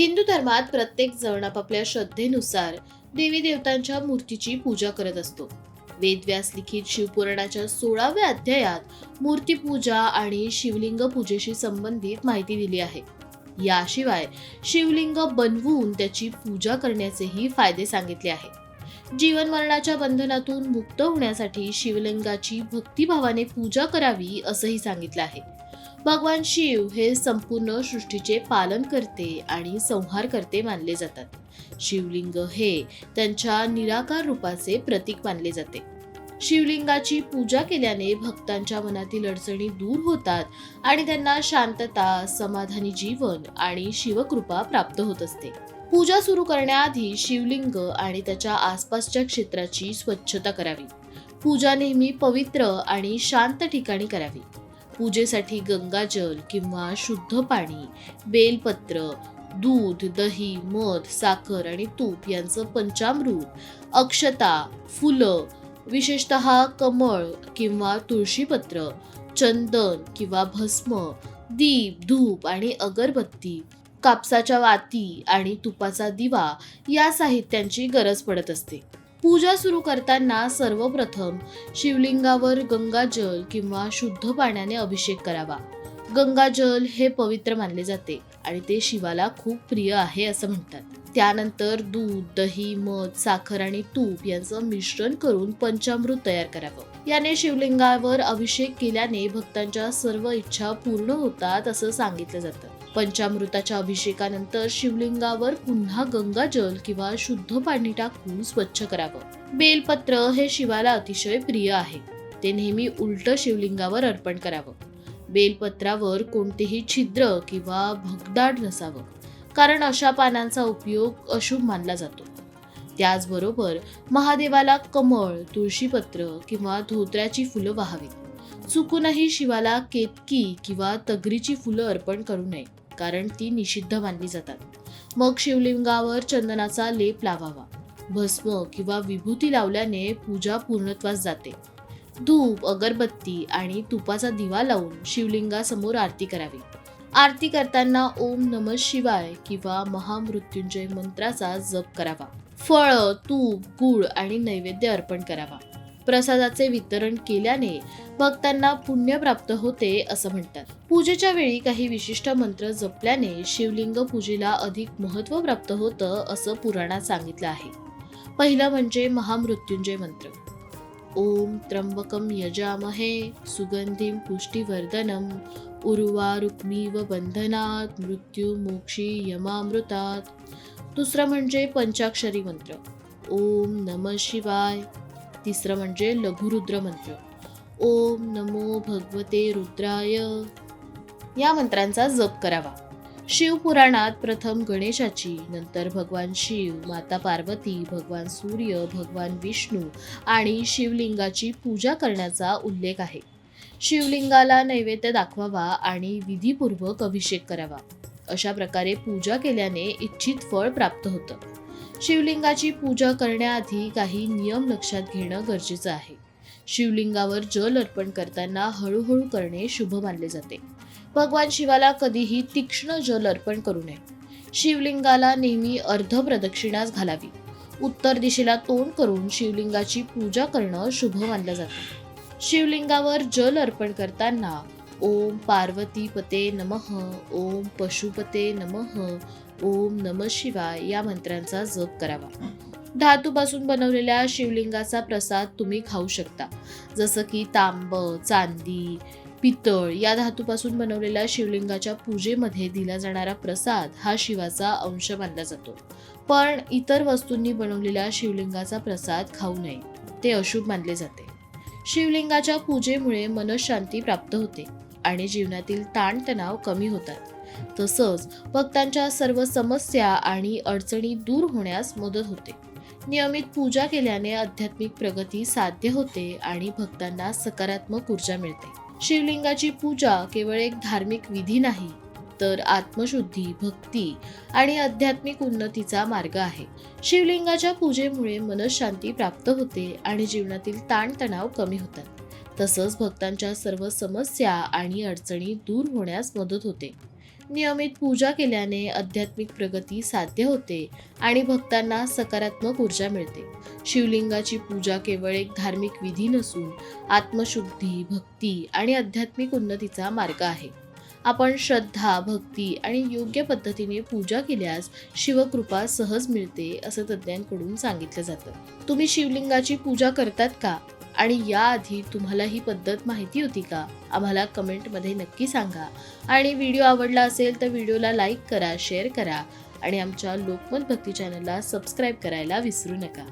हिंदू धर्मात प्रत्येक जण आपापल्या श्रद्धेनुसार देवी देवतांच्या मूर्तीची पूजा करत असतो. वेदव्यास लिखित शिवपुराणाच्या सोळाव्या अध्यायात मूर्तीपूजा आणि शिवलिंग पूजेशी संबंधित माहिती दिली आहे. याशिवाय शिवलिंग बनवून त्याची पूजा करण्याचेही फायदे सांगितले आहे. जीवन मरणाच्या बंधनातून मुक्त होण्यासाठी शिवलिंगाची भक्तिभावाने पूजा करावी असंही सांगितलं आहे. भगवान शिव हे संपूर्ण सृष्टीचे पालन करते आणि संहार करते मानले जातात. शिवलिंग हे त्यांच्या निराकार रूपाचे प्रतीक मानले जाते. शिवलिंगाची पूजा केल्याने भक्तांच्या मनातील अडचणी दूर होतात आणि त्यांना शांतता समाधानी जीवन आणि शिवकृपा प्राप्त होत असते. पूजा सुरू करण्याआधी शिवलिंग आणि त्याच्या आसपासच्या क्षेत्राची स्वच्छता करावी. पूजा नेहमी पवित्र आणि शांत ठिकाणी करावी. पूजेसाठी गंगाजल किंवा शुद्ध पाणी बेलपत्र दूध दही मध साखर आणि तूप यांचं पंचामृत अक्षता फुलं विशेषत कमळ किंवा तुळशीपत्र चंदन किंवा भस्म दीप धूप आणि अगरबत्ती कापसाच्या वाती आणि तुपाचा दिवा या साहित्यांची गरज पडत असते. पूजा सुरू करताना सर्वप्रथम शिवलिंगावर गंगाजल किंवा शुद्ध पाण्याने अभिषेक करावा. गंगाजल हे पवित्र मानले जाते आणि ते शिवाला खूप प्रिय आहे असं म्हणतात. त्यानंतर दूध दही मध साखर आणि तूप यांचं मिश्रण करून पंचामृत तयार करावं. याने शिवलिंगावर अभिषेक केल्याने भक्तांच्या सर्व इच्छा पूर्ण होतात असं सांगितलं जातं. पंचामृताच्या अभिषेकानंतर शिवलिंगावर पुन्हा गंगाजल किंवा शुद्ध पाणी टाकून स्वच्छ करावं. बेलपत्र हे शिवाला अतिशय प्रिय आहे. ते नेहमी उलट शिवलिंगावर अर्पण करावं. बेलपत्रावर कोणतेही छिद्र किंवा भगदाड नसावं. कारण अशा पानांचा उपयोग अशुभ मानला जातो. त्याचबरोबर महादेवाला कमळ तुळशीपत्र किंवा धोत्र्याची फुलं वाहावीत. चुकूनही शिवाला केतकी किंवा तगरीची फुलं अर्पण करू नये. कारण ती निषिद्ध मानली जातात. मग शिवलिंगावर चंदनाचा लेप लावावा. भस्म किंवा विभूती लावल्याने पूजा पूर्णत्वास जाते. धूप अगरबत्ती आणि तुपाचा दिवा लावून शिवलिंगासमोर आरती करावी. आरती करताना ओम नम शिवाय किंवा महामृत्युंजय मंत्राचा जप करावा. फळ तूप गुळ आणि नैवेद्य अर्पण करावा. प्रसादाचे वितरण केल्याने भक्तांना पुण्य प्राप्त होते असं म्हणतात. पूजेच्या वेळी काही विशिष्ट मंत्र जपल्याने शिवलिंग पूजेला अधिक महत्त्व प्राप्त होतं असं पुराणात सांगितलं आहे. पहिलं म्हणजे महामृत्युंजय मंत्र. ओम त्र्यंबकम यजामहे सुगंधिम पुष्टिवर्धनम व बंधनात मृत्यू मोक्षी यमामृतात. दुसरं म्हणजे पंचाक्षरी मंत्र. ओम नम शिवाय. तिसरं म्हणजे लघुरुद्र मंत्र. ओम नमो भगवते रुद्राय. या मंत्रांचा जप करावा. शिवपुराणात प्रथम गणेशाची नंतर भगवान शिव माता पार्वती भगवान सूर्य भगवान विष्णू आणि शिवलिंगाची पूजा करण्याचा उल्लेख आहे. शिवलिंगाला नैवेद्य दाखवावा आणि विधीपूर्वक अभिषेक करावा. अशा प्रकारे पूजा केल्याने इच्छित फळ प्राप्त होतं. शिवलिंगाची पूजा करण्याआधी काही नियम लक्षात घेणं गरजेचं आहे. शिवलिंगावर जल अर्पण करताना हळूहळू करणे शुभ मानले जाते. भगवान शिवाला कधीही तीक्ष्ण जल अर्पण करू नये. शिवलिंगाला नेहमी अर्ध प्रदक्षिणाच घालावी. उत्तर दिशेला तोंड करून शिवलिंगाची पूजा करणं शुभ मानलं जातं. शिवलिंगावर जल अर्पण करताना ओम पार्वती पते नमः ओम पशुपते नमः ओम नम शिवाय या मंत्रांचा जप करावा. धातूपासून बनवलेल्या शिवलिंगाचा प्रसाद तुम्ही खाऊ शकता. जसं की तांब चांदी पितळ या धातूपासून बनवलेल्या शिवलिंगाच्या पूजेमध्ये दिला जाणारा प्रसाद हा शिवाचा अंश मानला जातो. पण इतर वस्तूंनी बनवलेल्या शिवलिंगाचा प्रसाद खाऊ नये ते अशुभ मानले जाते. शिवलिंगाच्या पूजेमुळे मनशांती प्राप्त होते. आणि जीवनातील ताणतणाव कमी होतात. तसंच भक्तांच्या सर्व समस्या आणि अडचणी दूर होण्यास मदत होते. नियमित पूजा केल्याने आध्यात्मिक प्रगती साध्य होते आणि भक्तांना सकारात्मक ऊर्जा मिळते. शिवलिंगाची पूजा केवळ एक धार्मिक विधी नाही तर आत्मशुद्धी भक्ती आणि आध्यात्मिक उन्नतीचा मार्ग आहे. शिवलिंगाच्या पूजेमुळे मनशांती प्राप्त होते आणि जीवनातील ताणतणाव कमी होतात. तसंच भक्तांच्या सर्व समस्या आणि अडचणी दूर होण्यास मदत होते. नियमित पूजा केल्याने आध्यात्मिक प्रगती साध्य होते आणि भक्तांना सकारात्मक ऊर्जा मिळते. शिवलिंगाची पूजा केवळ एक धार्मिक विधी नसून आत्मशुद्धी भक्ती आणि आध्यात्मिक उन्नतीचा मार्ग आहे. आपण श्रद्धा भक्ती आणि योग्य पद्धतीने पूजा केल्यास शिवकृपा सहज मिळते असं तज्ज्ञांकडून सांगितलं जातं. तुम्ही शिवलिंगाची पूजा करतात का? आणि याआधी तुम्हाला ही पद्धत माहिती होती का? आम्हाला कमेंटमध्ये नक्की सांगा. आणि व्हिडिओ आवडला असेल तर व्हिडिओला लाईक करा शेअर करा आणि आमच्या लोकमत भक्ती चॅनलला सबस्क्राईब करायला विसरू नका.